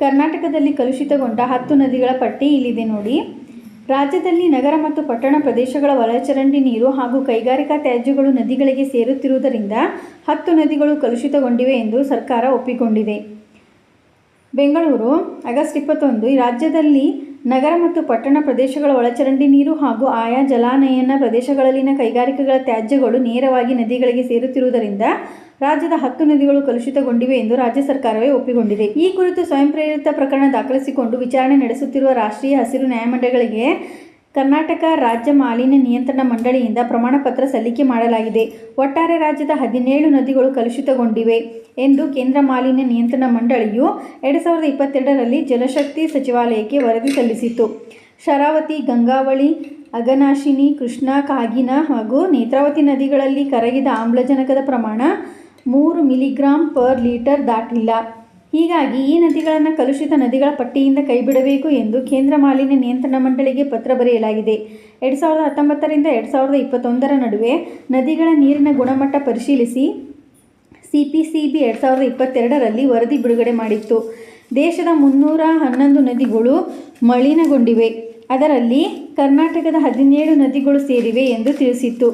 ಕರ್ನಾಟಕದಲ್ಲಿ ಕಲುಷಿತಗೊಂಡ ಹತ್ತು ನದಿಗಳ ಪಟ್ಟಿ ಇಲ್ಲಿದೆ ನೋಡಿ. ರಾಜ್ಯದಲ್ಲಿ ನಗರ ಮತ್ತು ಪಟ್ಟಣ ಪ್ರದೇಶಗಳ ಒಳಚರಂಡಿ ನೀರು ಹಾಗೂ ಕೈಗಾರಿಕಾ ತ್ಯಾಜ್ಯಗಳು ನದಿಗಳಿಗೆ ಸೇರುತ್ತಿರುವುದರಿಂದ ಹತ್ತು ನದಿಗಳು ಕಲುಷಿತಗೊಂಡಿವೆ ಎಂದು ಸರ್ಕಾರ ಒಪ್ಪಿಕೊಂಡಿದೆ. ಬೆಂಗಳೂರು, ಆಗಸ್ಟ್ ಇಪ್ಪತ್ತೊಂದು ರಾಜ್ಯದಲ್ಲಿ ನಗರ ಮತ್ತು ಪಟ್ಟಣ ಪ್ರದೇಶಗಳ ಒಳಚರಂಡಿ ನೀರು ಹಾಗೂ ಆಯಾ ಜಲಾನಯನ ಪ್ರದೇಶಗಳಲ್ಲಿನ ಕೈಗಾರಿಕೆಗಳ ತ್ಯಾಜ್ಯಗಳು ನೇರವಾಗಿ ನದಿಗಳಿಗೆ ಸೇರುತ್ತಿರುವುದರಿಂದ ರಾಜ್ಯದ ಹತ್ತು ನದಿಗಳು ಕಲುಷಿತಗೊಂಡಿವೆ ಎಂದು ರಾಜ್ಯ ಸರ್ಕಾರವೇ ಒಪ್ಪಿಕೊಂಡಿದೆ. ಈ ಕುರಿತು ಸ್ವಯಂ ಪ್ರೇರಿತ ಪ್ರಕರಣ ದಾಖಲಿಸಿಕೊಂಡು ವಿಚಾರಣೆ ನಡೆಸುತ್ತಿರುವ ರಾಷ್ಟ್ರೀಯ ಹಸಿರು ನ್ಯಾಯಮಂಡಳಿಗೆ ಕರ್ನಾಟಕ ರಾಜ್ಯ ಮಾಲಿನ್ಯ ನಿಯಂತ್ರಣ ಮಂಡಳಿಯಿಂದ ಪ್ರಮಾಣ ಪತ್ರ ಸಲ್ಲಿಕೆ ಮಾಡಲಾಗಿದೆ. ಒಟ್ಟಾರೆ ರಾಜ್ಯದ ಹದಿನೇಳು ನದಿಗಳು ಕಲುಷಿತಗೊಂಡಿವೆ ಎಂದು ಕೇಂದ್ರ ಮಾಲಿನ್ಯ ನಿಯಂತ್ರಣ ಮಂಡಳಿಯು ಎರಡು ಸಾವಿರದ ಇಪ್ಪತ್ತೆರಡರಲ್ಲಿ ಜಲಶಕ್ತಿ ಸಚಿವಾಲಯಕ್ಕೆ ವರದಿ ಸಲ್ಲಿಸಿತ್ತು. ಶರಾವತಿ, ಗಂಗಾವಳಿ, ಅಗನಾಶಿನಿ, ಕೃಷ್ಣಾ, ಕಾಗಿನ ಹಾಗೂ ನೇತ್ರಾವತಿ ನದಿಗಳಲ್ಲಿ ಕರಗಿದ ಆಮ್ಲಜನಕದ ಪ್ರಮಾಣ ಮೂರು ಮಿಲಿಗ್ರಾಂ ಪರ್ ಲೀಟರ್ ದಾಟಿಲ್ಲ. ಹೀಗಾಗಿ ಈ ನದಿಗಳನ್ನು ಕಲುಷಿತ ನದಿಗಳ ಪಟ್ಟಿಯಿಂದ ಕೈಬಿಡಬೇಕು ಎಂದು ಕೇಂದ್ರ ಮಾಲಿನ್ಯ ನಿಯಂತ್ರಣ ಮಂಡಳಿಗೆ ಪತ್ರ ಬರೆಯಲಾಗಿದೆ. ಎರಡು ಸಾವಿರದ ಹತ್ತೊಂಬತ್ತರಿಂದ ಎರಡು ಸಾವಿರದ ಇಪ್ಪತ್ತೊಂದರ ನಡುವೆ ನದಿಗಳ ನೀರಿನ ಗುಣಮಟ್ಟ ಪರಿಶೀಲಿಸಿ ಸಿ ಪಿ ಸಿ ಬಿ ಎರಡು ಸಾವಿರದ ಇಪ್ಪತ್ತೆರಡರಲ್ಲಿ ವರದಿ ಬಿಡುಗಡೆ ಮಾಡಿತ್ತು. ದೇಶದ ಮುನ್ನೂರ ಹನ್ನೊಂದು ನದಿಗಳು ಮಲಿನಗೊಂಡಿವೆ. ಅದರಲ್ಲಿ ಕರ್ನಾಟಕದ ಹದಿನೇಳು ನದಿಗಳು ಸೇರಿವೆ ಎಂದು ತಿಳಿಸಿತ್ತು.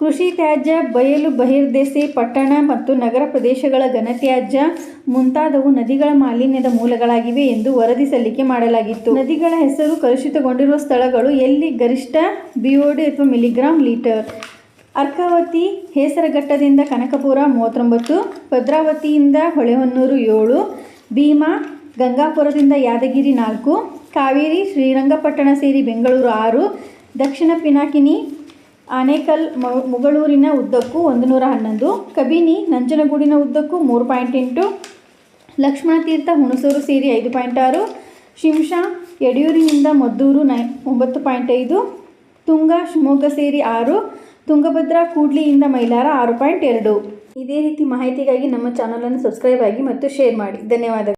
ಕೃಷಿ ತ್ಯಾಜ್ಯ, ಬಯಲು ಬಹಿರ್ದೆಸೆ ಪಟ್ಟಣ ಮತ್ತು ನಗರ ಪ್ರದೇಶಗಳ ಘನತ್ಯಾಜ್ಯ ಮುಂತಾದವು ನದಿಗಳ ಮಾಲಿನ್ಯದ ಮೂಲಗಳಾಗಿವೆ ಎಂದು ವರದಿ ಸಲ್ಲಿಕೆ ಮಾಡಲಾಗಿತ್ತು. ನದಿಗಳ ಹೆಸರು ಕಲುಷಿತಗೊಂಡಿರುವ ಸ್ಥಳಗಳು ಎಲ್ಲಿ? ಗರಿಷ್ಠ ಬಿಒಡಿ ಅಥವಾ ಮಿಲಿಗ್ರಾಮ್ ಲೀಟರ್. ಅರ್ಕಾವತಿ, ಹೇಸರಘಟ್ಟದಿಂದ ಕನಕಪುರ ಮೂವತ್ತೊಂಬತ್ತು, ಭದ್ರಾವತಿಯಿಂದ ಹೊಳೆಹೊನ್ನೂರು ಏಳು, ಭೀಮಾ, ಗಂಗಾಪುರದಿಂದ ಯಾದಗಿರಿ ನಾಲ್ಕು, ಕಾವೇರಿ, ಶ್ರೀರಂಗಪಟ್ಟಣ ಸೇರಿ ಬೆಂಗಳೂರು ಆರು, ದಕ್ಷಿಣ ಪಿನಾಕಿನಿ ಆನೇಕಲ್ ಮುಗಳೂರಿನ ಉದ್ದಕ್ಕೂ ಒಂದು ನೂರ ಹನ್ನೊಂದು, ಕಬಿನಿ ನಂಜನಗೂಡಿನ ಉದ್ದಕ್ಕೂ ಮೂರು ಪಾಯಿಂಟ್ ಎಂಟು, ಲಕ್ಷ್ಮಣ ತೀರ್ಥ ಹುಣಸೂರು ಸೇರಿ ಐದು ಪಾಯಿಂಟ್ ಆರು, ಶಿಂಷಾ ಯಡಿಯೂರಿನಿಂದ ಮದ್ದೂರು ನೈ, ಒಂಬತ್ತು ಪಾಯಿಂಟ್ ಐದು, ತುಂಗ ಶಿವಮೊಗ್ಗ ಸೇರಿ ಆರು, ತುಂಗಭದ್ರಾ ಕೂಡ್ಲಿಯಿಂದ ಮೈಲಾರ ಆರು ಪಾಯಿಂಟ್ ಎರಡು. ಇದೇ ರೀತಿ ಮಾಹಿತಿಗಾಗಿ ನಮ್ಮ ಚಾನಲನ್ನು ಸಬ್ಸ್ಕ್ರೈಬ್ ಆಗಿ ಮತ್ತು ಶೇರ್ ಮಾಡಿ. ಧನ್ಯವಾದಗಳು.